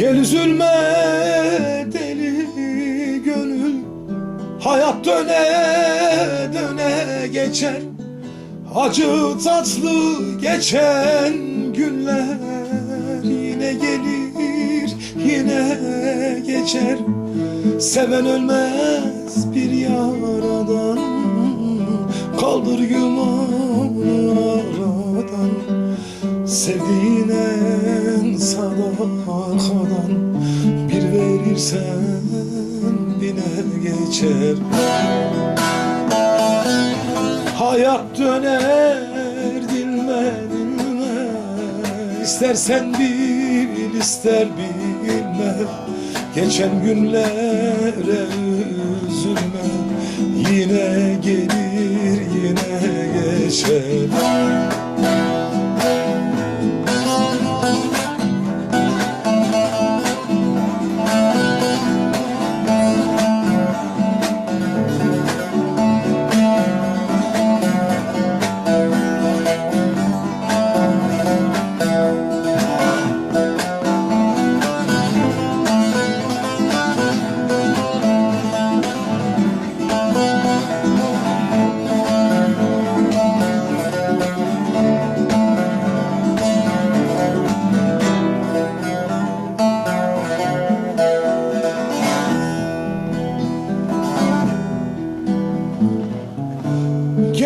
Gel üzülme. Hayat döne döne geçer. Acı tatlı geçen günler Yine gelir yine geçer. Seven ölmez bir yaradan Kaldır yumanı aradan. Sevdiğine sadakadan Bir verirsen bine geçer. Hayat döner dilme dilme İstersen bil ister bilme Geçen günlere üzülme Yine gelir yine geçer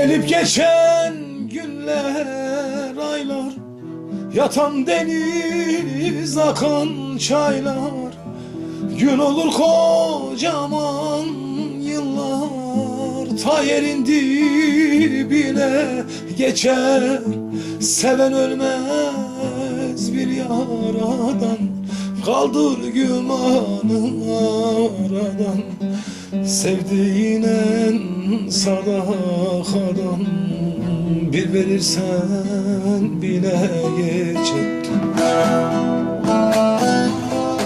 Gelip geçen günler aylar Yatan deniz akan çaylar. Gün olur kocaman yıllar Ta yerin dibine geçer. Seven ölmez bir yaradan Kaldır gümanı aradan Sevdiğine sadakadan Bir verirsen bile geçer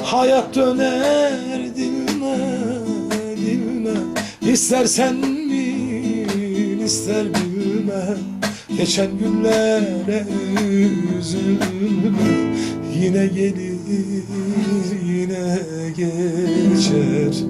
Hayat döner dilme dilme. İstersen bil ister bilme. Geçen günlere üzülme. Yine gelir yine geçer